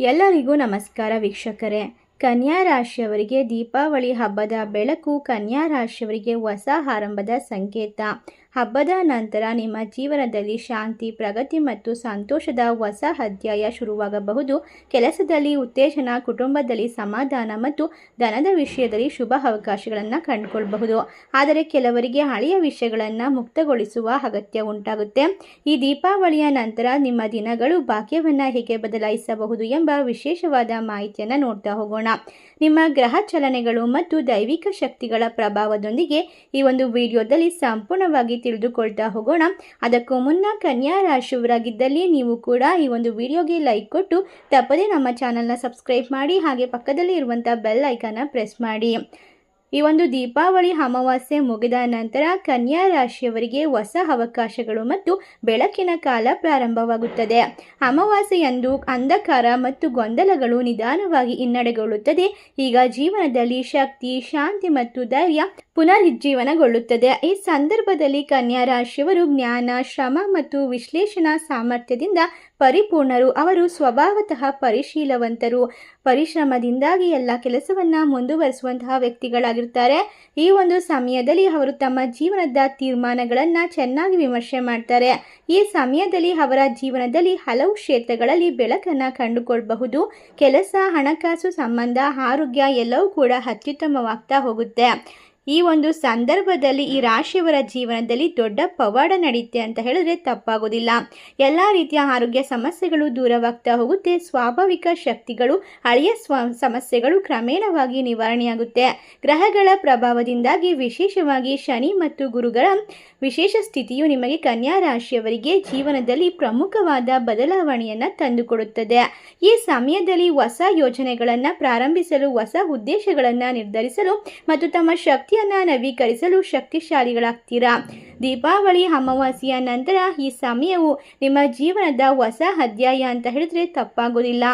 ಎಲ್ಲರಿಗೂ ನಮಸ್ಕಾರ ವೀಕ್ಷಕರೇ. ಕನ್ಯಾ ರಾಶಿಯವರಿಗೆ ದೀಪಾವಳಿ ಹಬ್ಬದ ಬೆಳಕು ಕನ್ಯಾ ರಾಶಿಯವರಿಗೆ ಹೊಸ ಆರಂಭದ ಸಂಕೇತ. ಹಬ್ಬದ ನಂತರ ನಿಮ್ಮ ಜೀವನದಲ್ಲಿ ಶಾಂತಿ, ಪ್ರಗತಿ ಮತ್ತು ಸಂತೋಷದ ಹೊಸ ಅಧ್ಯಾಯ ಶುರುವಾಗಬಹುದು. ಕೆಲಸದಲ್ಲಿ ಉತ್ತೇಜನ, ಕುಟುಂಬದಲ್ಲಿ ಸಮಾಧಾನ ಮತ್ತು ಧನದ ವಿಷಯದಲ್ಲಿ ಶುಭ ಅವಕಾಶಗಳನ್ನು ಕಂಡುಕೊಳ್ಬಹುದು. ಆದರೆ ಕೆಲವರಿಗೆ ಹಳೆಯ ವಿಷಯಗಳನ್ನು ಮುಕ್ತಗೊಳಿಸುವ ಅಗತ್ಯ ಉಂಟಾಗುತ್ತೆ. ಈ ದೀಪಾವಳಿಯ ನಂತರ ನಿಮ್ಮ ದಿನಗಳು ಭಾಗ್ಯವನ್ನು ಹೇಗೆ ಬದಲಾಯಿಸಬಹುದು ಎಂಬ ವಿಶೇಷವಾದ ಮಾಹಿತಿಯನ್ನು ನೋಡ್ತಾ ಹೋಗೋಣ. ನಿಮ್ಮ ಗ್ರಹ ಚಲನೆಗಳು ಮತ್ತು ದೈವಿಕ ಶಕ್ತಿಗಳ ಪ್ರಭಾವದೊಂದಿಗೆ ಈ ಒಂದು ವಿಡಿಯೋದಲ್ಲಿ ಸಂಪೂರ್ಣವಾಗಿ ತಿಳಿದುಕೊಳ್ತಾ ಹೋಗೋಣ. ಅದಕ್ಕೂ ಮುನ್ನ ಕನ್ಯಾ ರಾಶಿಯವರಾಗಿದ್ದಲ್ಲಿ ನೀವು ಕೂಡ ಈ ಒಂದು ವಿಡಿಯೋಗೆ ಲೈಕ್ ಕೊಟ್ಟು ತಪ್ಪದೇ ನಮ್ಮ ಚಾನಲ್ನ ಸಬ್ಸ್ಕ್ರೈಬ್ ಮಾಡಿ ಹಾಗೆ ಪಕ್ಕದಲ್ಲಿ ಇರುವಂಥ ಬೆಲ್ ಐಕನ್ನ ಪ್ರೆಸ್ ಮಾಡಿ. ಈ ಒಂದು ದೀಪಾವಳಿ ಅಮಾವಾಸ್ಯೆ ಮುಗಿದ ನಂತರ ಕನ್ಯಾ ರಾಶಿಯವರಿಗೆ ಹೊಸ ಅವಕಾಶಗಳು ಮತ್ತು ಬೆಳಕಿನ ಕಾಲ ಪ್ರಾರಂಭವಾಗುತ್ತದೆ. ಅಮಾವಾಸ್ಯೆಯಂದು ಅಂಧಕಾರ ಮತ್ತು ಗೊಂದಲಗಳು ನಿಧಾನವಾಗಿ ಹಿನ್ನಡೆಗೊಳ್ಳುತ್ತದೆ. ಈಗ ಜೀವನದಲ್ಲಿ ಶಕ್ತಿ, ಶಾಂತಿ ಮತ್ತು ಧೈರ್ಯ ಪುನರುಜ್ಜೀವನಗೊಳ್ಳುತ್ತದೆ. ಈ ಸಂದರ್ಭದಲ್ಲಿ ಕನ್ಯಾ ರಾಶಿಯವರು ಜ್ಞಾನ, ಶ್ರಮ ಮತ್ತು ವಿಶ್ಲೇಷಣಾ ಸಾಮರ್ಥ್ಯದಿಂದ ಪರಿಪೂರ್ಣರು. ಅವರು ಸ್ವಭಾವತಃ ಪರಿಶೀಲವಂತರು. ಪರಿಶ್ರಮದಿಂದಾಗಿ ಎಲ್ಲ ಕೆಲಸವನ್ನು ಮುಂದುವರಿಸುವಂತಹ ವ್ಯಕ್ತಿಗಳಾಗಿರ್ತಾರೆ ಈ ಒಂದು ಸಮಯದಲ್ಲಿ ಅವರು ತಮ್ಮ ಜೀವನದ ತೀರ್ಮಾನಗಳನ್ನು ಚೆನ್ನಾಗಿ ವಿಮರ್ಶೆ ಮಾಡ್ತಾರೆ. ಈ ಸಮಯದಲ್ಲಿ ಅವರ ಜೀವನದಲ್ಲಿ ಹಲವು ಕ್ಷೇತ್ರಗಳಲ್ಲಿ ಬೆಳಕನ್ನು ಕಂಡುಕೊಳ್ಬಹುದು. ಕೆಲಸ, ಹಣಕಾಸು ಸಂಬಂಧ, ಆರೋಗ್ಯ ಎಲ್ಲವೂ ಕೂಡ ಅತ್ಯುತ್ತಮವಾಗ್ತಾ ಹೋಗುತ್ತೆ. ಈ ಒಂದು ಸಂದರ್ಭದಲ್ಲಿ ಈ ರಾಶಿಯವರ ಜೀವನದಲ್ಲಿ ದೊಡ್ಡ ಪವಾಡ ನಡೆಯುತ್ತೆ ಅಂತ ಹೇಳಿದ್ರೆ ತಪ್ಪಾಗೋದಿಲ್ಲ. ಎಲ್ಲ ರೀತಿಯ ಆರೋಗ್ಯ ಸಮಸ್ಯೆಗಳು ದೂರವಾಗ್ತಾ ಹೋಗುತ್ತೆ. ಸ್ವಾಭಾವಿಕ ಶಕ್ತಿಗಳು, ಹಳೆಯ ಸ್ವ ಸಮಸ್ಯೆಗಳು ಕ್ರಮೇಣವಾಗಿ ನಿವಾರಣೆಯಾಗುತ್ತೆ. ಗ್ರಹಗಳ ಪ್ರಭಾವದಿಂದಾಗಿ ವಿಶೇಷವಾಗಿ ಶನಿ ಮತ್ತು ಗುರುಗಳ ವಿಶೇಷ ಸ್ಥಿತಿಯು ನಿಮಗೆ ಕನ್ಯಾ ರಾಶಿಯವರಿಗೆ ಜೀವನದಲ್ಲಿ ಪ್ರಮುಖವಾದ ಬದಲಾವಣೆಯನ್ನು ತಂದುಕೊಡುತ್ತದೆ. ಈ ಸಮಯದಲ್ಲಿ ಹೊಸ ಯೋಜನೆಗಳನ್ನು ಪ್ರಾರಂಭಿಸಲು, ಹೊಸ ಉದ್ದೇಶಗಳನ್ನು ನಿರ್ಧರಿಸಲು ಮತ್ತು ತಮ್ಮ ಶಕ್ತಿಯನ್ನು ನವೀಕರಿಸಲು ಶಕ್ತಿಶಾಲಿಗಳಾಗ್ತೀರಾ? ದೀಪಾವಳಿ ಅಮಾವಾಸ್ಯೆಯ ನಂತರ ಈ ಸಮಯವು ನಿಮ್ಮ ಜೀವನದ ಹೊಸ ಅಧ್ಯಾಯ ಅಂತ ಹೇಳಿದ್ರೆ ತಪ್ಪಾಗೋದಿಲ್ಲ.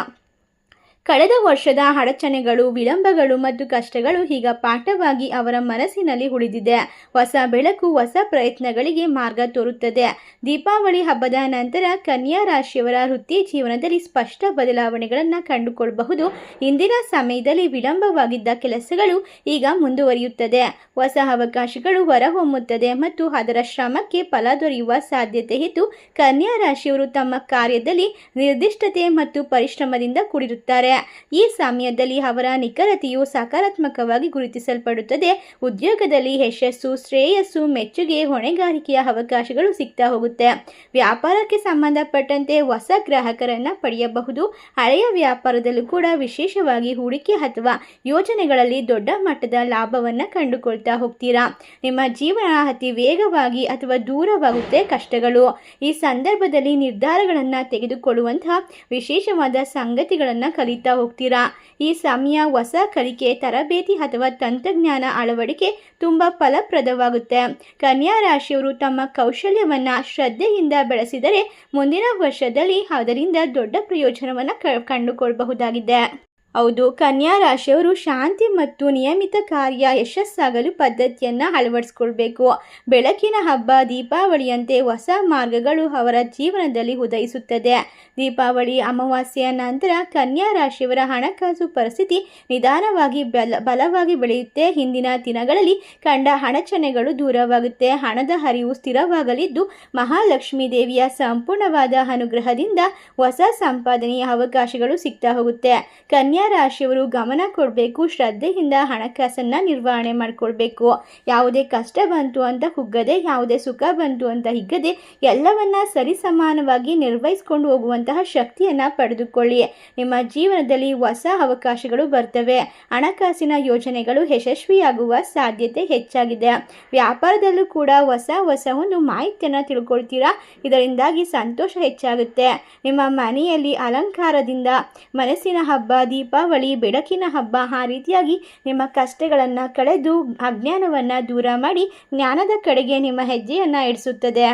ಕಳೆದ ವರ್ಷದ ಅಡಚಣೆಗಳು, ವಿಳಂಬಗಳು ಮತ್ತು ಕಷ್ಟಗಳು ಈಗ ಪಾಠವಾಗಿ ಅವರ ಮನಸ್ಸಿನಲ್ಲಿ ಉಳಿದಿದೆ. ಹೊಸ ಬೆಳಕು, ಹೊಸ ಪ್ರಯತ್ನಗಳಿಗೆ ಮಾರ್ಗ ತೋರುತ್ತದೆ. ದೀಪಾವಳಿ ಹಬ್ಬದ ನಂತರ ಕನ್ಯಾ ರಾಶಿಯವರ ವೃತ್ತಿ ಜೀವನದಲ್ಲಿ ಸ್ಪಷ್ಟ ಬದಲಾವಣೆಗಳನ್ನು ಕಂಡುಕೊಳ್ಳಬಹುದು ಇಂದಿನ ಸಮಯದಲ್ಲಿ ವಿಳಂಬವಾಗಿದ್ದ ಕೆಲಸಗಳು ಈಗ ಮುಂದುವರಿಯುತ್ತದೆ. ಹೊಸ ಅವಕಾಶಗಳು ಹೊರಹೊಮ್ಮುತ್ತದೆ ಮತ್ತು ಅದರ ಶ್ರಮಕ್ಕೆ ಫಲ ದೊರೆಯುವ ಸಾಧ್ಯತೆ ಇದ್ದು ಕನ್ಯಾ ರಾಶಿಯವರು ತಮ್ಮ ಕಾರ್ಯದಲ್ಲಿ ನಿರ್ದಿಷ್ಟತೆ ಮತ್ತು ಪರಿಶ್ರಮದಿಂದ ಕೂಡಿರುತ್ತಾರೆ. ಈ ಸಮಯದಲ್ಲಿ ಅವರ ನಿಖರತೆಯು ಸಕಾರಾತ್ಮಕವಾಗಿ ಗುರುತಿಸಲ್ಪಡುತ್ತದೆ. ಉದ್ಯೋಗದಲ್ಲಿ ಯಶಸ್ಸು, ಶ್ರೇಯಸ್ಸು, ಮೆಚ್ಚುಗೆ, ಹೊಣೆಗಾರಿಕೆಯ ಅವಕಾಶಗಳು ಸಿಗ್ತಾ ಹೋಗುತ್ತೆ. ವ್ಯಾಪಾರಕ್ಕೆ ಸಂಬಂಧಪಟ್ಟಂತೆ ಹೊಸ ಗ್ರಾಹಕರನ್ನು ಪಡೆಯಬಹುದು. ಹಳೆಯ ವ್ಯಾಪಾರದಲ್ಲೂ ಕೂಡ ವಿಶೇಷವಾಗಿ ಹೂಡಿಕೆ ಅಥವಾ ಯೋಜನೆಗಳಲ್ಲಿ ದೊಡ್ಡ ಮಟ್ಟದ ಲಾಭವನ್ನು ಕಂಡುಕೊಳ್ತಾ ಹೋಗ್ತೀರಾ? ನಿಮ್ಮ ಜೀವನ ಅತಿ ವೇಗವಾಗಿ ಅಥವಾ ದೂರವಾಗುತ್ತೆ ಕಷ್ಟಗಳು. ಈ ಸಂದರ್ಭದಲ್ಲಿ ನಿರ್ಧಾರಗಳನ್ನು ತೆಗೆದುಕೊಳ್ಳುವಂತಹ ವಿಶೇಷವಾದ ಸಂಗತಿಗಳನ್ನು ಕಲಿತಾ ಹೋಗ್ತೀರಾ? ಈ ಸಮಯ ಹೊಸ ಕಲಿಕೆ, ತರಬೇತಿ ಅಥವಾ ತಂತ್ರಜ್ಞಾನ ಅಳವಡಿಕೆ ತುಂಬ ಫಲಪ್ರದವಾಗುತ್ತೆ. ಕನ್ಯಾ ರಾಶಿಯವರು ತಮ್ಮ ಕೌಶಲ್ಯವನ್ನು ಶ್ರದ್ಧೆಯಿಂದ ಬೆಳೆಸಿದರೆ ಮುಂದಿನ ವರ್ಷದಲ್ಲಿ ಅದರಿಂದ ದೊಡ್ಡ ಪ್ರಯೋಜನವನ್ನು ಕಂಡುಕೊಳ್ಳಬಹುದಾಗಿದೆ ಹೌದು, ಕನ್ಯಾ ರಾಶಿಯವರು ಶಾಂತಿ ಮತ್ತು ನಿಯಮಿತ ಕಾರ್ಯ ಯಶಸ್ಸಾಗಲು ಪದ್ಧತಿಯನ್ನು ಅಳವಡಿಸ್ಕೊಳ್ಬೇಕು. ಬೆಳಕಿನ ಹಬ್ಬ ದೀಪಾವಳಿಯಂತೆ ಹೊಸ ಮಾರ್ಗಗಳು ಅವರ ಜೀವನದಲ್ಲಿ ಉದಯಿಸುತ್ತದೆ. ದೀಪಾವಳಿ ಅಮಾವಾಸ್ಯೆಯ ನಂತರ ಕನ್ಯಾ ರಾಶಿಯವರ ಹಣಕಾಸು ಪರಿಸ್ಥಿತಿ ನಿಧಾನವಾಗಿ ಬಲ, ಬಲವಾಗಿ ಬೆಳೆಯುತ್ತೆ. ಹಿಂದಿನ ದಿನಗಳಲ್ಲಿ ಕಂಡ ಹಣಚನೆಗಳು ದೂರವಾಗುತ್ತೆ. ಹಣದ ಹರಿವು ಸ್ಥಿರವಾಗಲಿದ್ದು ಮಹಾಲಕ್ಷ್ಮೀ ದೇವಿಯ ಸಂಪೂರ್ಣವಾದ ಅನುಗ್ರಹದಿಂದ ಹೊಸ ಸಂಪಾದನೆಯ ಅವಕಾಶಗಳು ಸಿಗ್ತಾ ಹೋಗುತ್ತೆ. ಕನ್ಯಾ ರಾಶಿಯವರು ಗಮನ ಕೊಡಬೇಕು, ಶ್ರದ್ಧೆಯಿಂದ ಹಣಕಾಸನ್ನು ನಿರ್ವಹಣೆ ಮಾಡಿಕೊಳ್ಬೇಕು. ಯಾವುದೇ ಕಷ್ಟ ಬಂತು ಅಂತ ಹುಗ್ಗದೆ ಯಾವುದೇ ಸುಖ ಬಂತು ಅಂತ ಹಿಗ್ಗದೆ, ಎಲ್ಲವನ್ನ ಸರಿಸಮಾನವಾಗಿ ನಿರ್ವಹಿಸಿಕೊಂಡು ಹೋಗುವಂತಹ ಶಕ್ತಿಯನ್ನು ಪಡೆದುಕೊಳ್ಳಿ. ನಿಮ್ಮ ಜೀವನದಲ್ಲಿ ಹೊಸ ಅವಕಾಶಗಳು ಬರ್ತವೆ. ಹಣಕಾಸಿನ ಯೋಜನೆಗಳು ಯಶಸ್ವಿಯಾಗುವ ಸಾಧ್ಯತೆ ಹೆಚ್ಚಾಗಿದೆ. ವ್ಯಾಪಾರದಲ್ಲೂ ಕೂಡ ಹೊಸ ಹೊಸ ಒಂದು ಮಾಹಿತಿಯನ್ನು ತಿಳ್ಕೊಳ್ತೀರಾ? ಇದರಿಂದಾಗಿ ಸಂತೋಷ ಹೆಚ್ಚಾಗುತ್ತೆ. ನಿಮ್ಮ ಮನೆಯಲ್ಲಿ ಅಲಂಕಾರದಿಂದ ಮನಸ್ಸಿನ ಹಬ್ಬ ದೀಪಾವಳಿ, ಬೆಳಕಿನ ಹಬ್ಬ, ಆ ರೀತಿಯಾಗಿ ನಿಮ್ಮ ಕಷ್ಟಗಳನ್ನು ಕಳೆದು ಅಜ್ಞಾನವನ್ನು ದೂರ ಮಾಡಿ ಜ್ಞಾನದ ಕಡೆಗೆ ನಿಮ್ಮ ಹೆಜ್ಜೆಯನ್ನು ಇಡಿಸುತ್ತದೆ.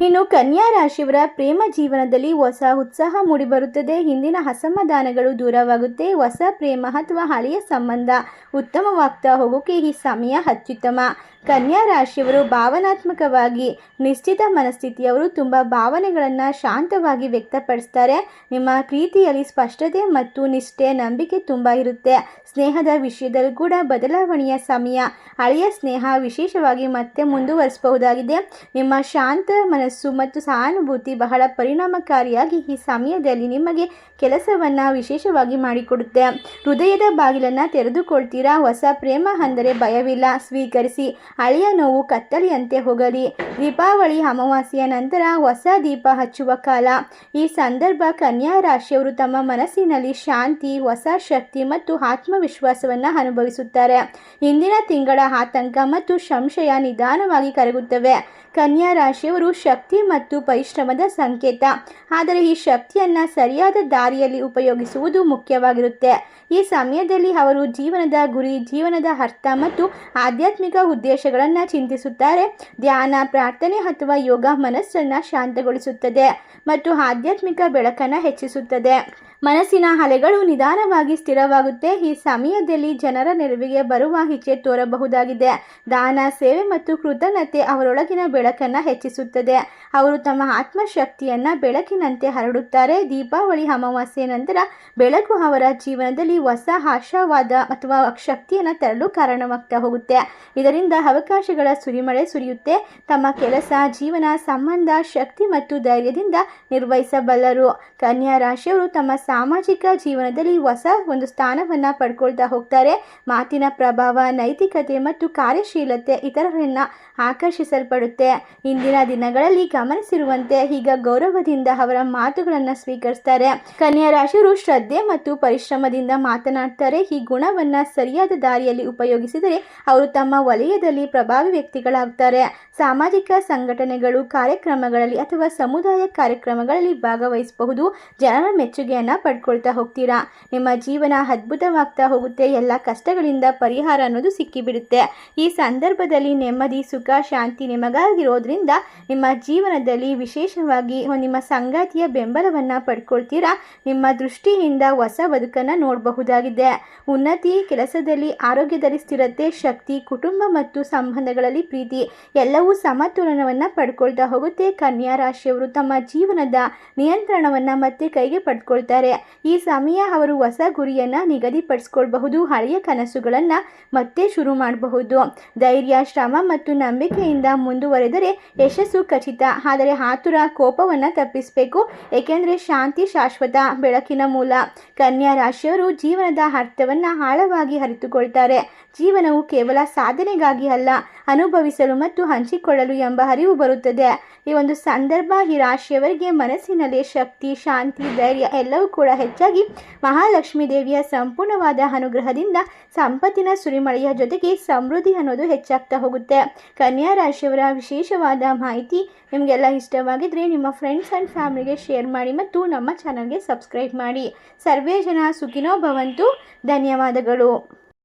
ಇನ್ನು ಕನ್ಯಾ ರಾಶಿಯವರ ಪ್ರೇಮ ಜೀವನದಲ್ಲಿ ಹೊಸ ಉತ್ಸಾಹ ಮೂಡಿಬರುತ್ತದೆ. ಹಿಂದಿನ ಅಸಮಾಧಾನಗಳು ದೂರವಾಗುತ್ತೆ. ಹೊಸ ಪ್ರೇಮ ಅಥವಾ ಹಳೆಯ ಸಂಬಂಧ ಉತ್ತಮವಾಗ್ತಾ ಹೋಗೋಕೆ ಈ ಸಮಯ ಅತ್ಯುತ್ತಮ. ಕನ್ಯಾ ರಾಶಿಯವರು ಭಾವನಾತ್ಮಕವಾಗಿ ನಿಶ್ಚಿತ ಮನಸ್ಥಿತಿಯವರು ತುಂಬ ಭಾವನೆಗಳನ್ನು ಶಾಂತವಾಗಿ ವ್ಯಕ್ತಪಡಿಸ್ತಾರೆ. ನಿಮ್ಮ ಪ್ರೀತಿಯಲ್ಲಿ ಸ್ಪಷ್ಟತೆ ಮತ್ತು ನಿಷ್ಠೆ, ನಂಬಿಕೆ ತುಂಬ ಇರುತ್ತೆ. ಸ್ನೇಹದ ವಿಷಯದಲ್ಲೂ ಕೂಡ ಬದಲಾವಣೆಯ ಸಮಯ, ಹಳೆಯ ಸ್ನೇಹ ವಿಶೇಷವಾಗಿ ಮತ್ತೆ ಮುಂದುವರಿಸಬಹುದಾಗಿದೆ. ನಿಮ್ಮ ಶಾಂತ ಮನಸ್ಸು ಮತ್ತು ಸಹಾನುಭೂತಿ ಬಹಳ ಪರಿಣಾಮಕಾರಿಯಾಗಿ ಈ ಸಮಯದಲ್ಲಿ ನಿಮಗೆ ಕೆಲಸವನ್ನು ವಿಶೇಷವಾಗಿ ಮಾಡಿಕೊಡುತ್ತೆ. ಹೃದಯದ ಬಾಗಿಲನ್ನು ತೆರೆದುಕೊಳ್ತೀರಾ? ಹೊಸ ಪ್ರೇಮ ಅಂದರೆ ಭಯವಿಲ್ಲ. ಸ್ವೀಕರಿಸಿ. ಹಳೆಯ ನೋವು ಕತ್ತಲೆಯಂತೆ ಹೋಗಲಿ ದೀಪಾವಳಿ ಅಮಾವಾಸ್ಯೆಯ ನಂತರ ಹೊಸ ದೀಪ ಹಚ್ಚುವ ಕಾಲ. ಈ ಸಂದರ್ಭ ಕನ್ಯಾ ರಾಶಿಯವರು ತಮ್ಮ ಮನಸ್ಸಿನಲ್ಲಿ ಶಾಂತಿ, ಹೊಸ ಶಕ್ತಿ ಮತ್ತು ಆತ್ಮವಿಶ್ವಾಸವನ್ನು ಅನುಭವಿಸುತ್ತಾರೆ. ಇಂದಿನ ತಿಂಗಳ ಆತಂಕ ಮತ್ತು ಸಂಶಯ ನಿಧಾನವಾಗಿ ಕರಗುತ್ತವೆ. ಕನ್ಯಾ ರಾಶಿಯವರು ಶಕ್ತಿ ಮತ್ತು ಪರಿಶ್ರಮದ ಸಂಕೇತ. ಆದರೆ ಈ ಶಕ್ತಿಯನ್ನು ಸರಿಯಾದ ದಾರಿಯಲ್ಲಿ ಉಪಯೋಗಿಸುವುದು ಮುಖ್ಯವಾಗಿರುತ್ತೆ. ಈ ಸಮಯದಲ್ಲಿ ಅವರು ಜೀವನದ ಗುರಿ, ಜೀವನದ ಅರ್ಥ ಮತ್ತು ಆಧ್ಯಾತ್ಮಿಕ ಉದ್ದೇಶಗಳನ್ನು ಚಿಂತಿಸುತ್ತಾರೆ. ಧ್ಯಾನ ಪ್ರಾರ್ಥನೆ ಅಥವಾ ಯೋಗ ಮನಸ್ಸನ್ನು ಶಾಂತಗೊಳಿಸುತ್ತದೆ ಮತ್ತು ಆಧ್ಯಾತ್ಮಿಕ ಬೆಳಕನ್ನು ಹೆಚ್ಚಿಸುತ್ತದೆ. ಮನಸ್ಸಿನ ಅಲೆಗಳು ನಿಧಾನವಾಗಿ ಸ್ಥಿರವಾಗುತ್ತೆ. ಈ ಸಮಯದಲ್ಲಿ ಜನರ ನೆರವಿಗೆ ಬರುವ ಇಚ್ಛೆ ತೋರಬಹುದಾಗಿದೆ. ದಾನ, ಸೇವೆ ಮತ್ತು ಕೃತಜ್ಞತೆ ಅವರೊಳಗಿನ ಬೆಳಕನ್ನು ಹೆಚ್ಚಿಸುತ್ತದೆ. ಅವರು ತಮ್ಮ ಆತ್ಮಶಕ್ತಿಯನ್ನು ಬೆಳಕಿನಂತೆ ಹರಡುತ್ತಾರೆ. ದೀಪಾವಳಿ ಅಮಾವಾಸ್ಯೆ ನಂತರ ಬೆಳಕು ಅವರ ಜೀವನದಲ್ಲಿ ಹೊಸ ಆಶಾವಾದ ಅಥವಾ ಶಕ್ತಿಯನ್ನು ತರಲು ಕಾರಣವಾಗ್ತಾ ಹೋಗುತ್ತೆ. ಇದರಿಂದ ಅವಕಾಶಗಳ ಸುರಿಮಳೆ ಸುರಿಯುತ್ತೆ. ತಮ್ಮ ಕೆಲಸ, ಜೀವನ, ಸಂಬಂಧ, ಶಕ್ತಿ ಮತ್ತು ಧೈರ್ಯದಿಂದ ನಿರ್ವಹಿಸಬಲ್ಲರು. ಕನ್ಯಾ ರಾಶಿಯವರು ತಮ್ಮ ಸಾಮಾಜಿಕ ಜೀವನದಲ್ಲಿ ಹೊಸ ಒಂದು ಸ್ಥಾನವನ್ನು ಪಡ್ಕೊಳ್ತಾ ಹೋಗ್ತಾರೆ. ಮಾತಿನ ಪ್ರಭಾವ, ನೈತಿಕತೆ ಮತ್ತು ಕಾರ್ಯಶೀಲತೆ ಇತರರನ್ನು ಆಕರ್ಷಿಸಲ್ಪಡುತ್ತೆ. ಇಂದಿನ ದಿನಗಳಲ್ಲಿ ಗಮನಿಸಿರುವಂತೆ ಈಗ ಗೌರವದಿಂದ ಅವರ ಮಾತುಗಳನ್ನು ಸ್ವೀಕರಿಸ್ತಾರೆ. ಕನ್ಯಾ ರಾಶಿಯವರು ಶ್ರದ್ಧೆ ಮತ್ತು ಪರಿಶ್ರಮದಿಂದ ಮಾತನಾಡ್ತಾರೆ. ಈ ಗುಣವನ್ನು ಸರಿಯಾದ ದಾರಿಯಲ್ಲಿ ಉಪಯೋಗಿಸಿದರೆ ಅವರು ತಮ್ಮ ವಲಯದಲ್ಲಿ ಪ್ರಭಾವಿ ವ್ಯಕ್ತಿಗಳಾಗ್ತಾರೆ. ಸಾಮಾಜಿಕ ಸಂಘಟನೆಗಳು, ಕಾರ್ಯಕ್ರಮಗಳಲ್ಲಿ ಅಥವಾ ಸಮುದಾಯ ಕಾರ್ಯಕ್ರಮಗಳಲ್ಲಿ ಭಾಗವಹಿಸಬಹುದು. ಜನರ ಮೆಚ್ಚುಗೆಯನ್ನು ಪಡ್ಕೊಳ್ತಾ ಹೋಗ್ತೀರಾ? ನಿಮ್ಮ ಜೀವನ ಅದ್ಭುತವಾಗ್ತಾ ಹೋಗುತ್ತೆ. ಎಲ್ಲ ಕಷ್ಟಗಳಿಂದ ಪರಿಹಾರ ಅನ್ನೋದು ಸಿಕ್ಕಿಬಿಡುತ್ತೆ. ಈ ಸಂದರ್ಭದಲ್ಲಿ ನೆಮ್ಮದಿ, ಸುಖ, ಶಾಂತಿ ನಿಮಗಾಗಿರೋದ್ರಿಂದ ನಿಮ್ಮ ಜೀವನದಲ್ಲಿ ವಿಶೇಷವಾಗಿ ನಿಮ್ಮ ಸಂಗಾತಿಯ ಬೆಂಬಲವನ್ನು ಪಡ್ಕೊಳ್ತೀರಾ? ನಿಮ್ಮ ದೃಷ್ಟಿಯಿಂದ ಹೊಸ ಬದುಕನ್ನು ನೋಡಬಹುದಾಗಿದೆ. ಉನ್ನತಿ ಕೆಲಸದಲ್ಲಿ, ಆರೋಗ್ಯದಲ್ಲಿ ಸ್ಥಿರತೆ, ಶಕ್ತಿ, ಕುಟುಂಬ ಮತ್ತು ಸಂಬಂಧಗಳಲ್ಲಿ ಪ್ರೀತಿ ಎಲ್ಲವೂ ಸಮತೋಲನವನ್ನು ಪಡ್ಕೊಳ್ತಾ ಹೋಗುತ್ತೆ. ಕನ್ಯಾ ರಾಶಿಯವರು ತಮ್ಮ ಜೀವನದ ನಿಯಂತ್ರಣವನ್ನು ಮತ್ತೆ ಕೈಗೆ ಪಡ್ಕೊಳ್ತಾರೆ. ಈ ಸಮಯ ಅವರು ಹೊಸ ಗುರಿಯನ್ನು ನಿಗದಿಪಡಿಸ್ಕೊಳ್ಬಹುದು, ಹಳೆಯ ಕನಸುಗಳನ್ನು ಮತ್ತೆ ಶುರು ಮಾಡಬಹುದು. ಧೈರ್ಯ, ಶ್ರಮ ಮತ್ತು ನಂಬಿಕೆಯಿಂದ ಮುಂದುವರೆದರೆ ಯಶಸ್ಸು ಖಚಿತ. ಆದರೆ ಆತುರ, ಕೋಪವನ್ನು ತಪ್ಪಿಸಬೇಕು, ಏಕೆಂದರೆ ಶಾಂತಿ ಶಾಶ್ವತ ಬೆಳಕಿನ ಮೂಲ. ಕನ್ಯಾ ರಾಶಿಯವರು ಜೀವನದ ಅರ್ಥವನ್ನು ಆಳವಾಗಿ ಅರಿತುಕೊಳ್ತಾರೆ. ಜೀವನವು ಕೇವಲ ಸಾಧನೆಗಾಗಿ ಅಲ್ಲ ಅನುಭವಿಸಲು ಮತ್ತು ಹಂಚಿಕೊಳ್ಳಲು ಎಂಬ ಅರಿವು ಬರುತ್ತದೆ. ಈ ಒಂದು ಸಂದರ್ಭ ಈ ರಾಶಿಯವರಿಗೆ ಮನಸ್ಸಿನಲ್ಲಿ ಶಕ್ತಿ, ಶಾಂತಿ, ಧೈರ್ಯ ಎಲ್ಲವೂ ಕೂಡ ಹೆಚ್ಚಾಗಿ ಮಹಾಲಕ್ಷ್ಮೀ ದೇವಿಯ ಸಂಪೂರ್ಣವಾದ ಅನುಗ್ರಹದಿಂದ ಸಂಪತ್ತಿನ ಸುರಿಮಳೆಯ ಜೊತೆಗೆ ಸಮೃದ್ಧಿ ಅನ್ನೋದು ಹೆಚ್ಚಾಗ್ತಾ ಹೋಗುತ್ತೆ. ಕನ್ಯಾ ರಾಶಿಯವರ ವಿಶೇಷವಾದ ಮಾಹಿತಿ ನಿಮಗೆಲ್ಲ ಇಷ್ಟವಾಗಿದ್ದರೆ ನಿಮ್ಮ ಫ್ರೆಂಡ್ಸ್ ಆ್ಯಂಡ್ ಫ್ಯಾಮಿಲಿಗೆ ಶೇರ್ ಮಾಡಿ ಮತ್ತು ನಮ್ಮ ಚಾನಲ್ಗೆ ಸಬ್ಸ್ಕ್ರೈಬ್ ಮಾಡಿ. ಸರ್ವೇ ಜನ ಸುಖಿನೋ ಭವಂತು. ಧನ್ಯವಾದಗಳು.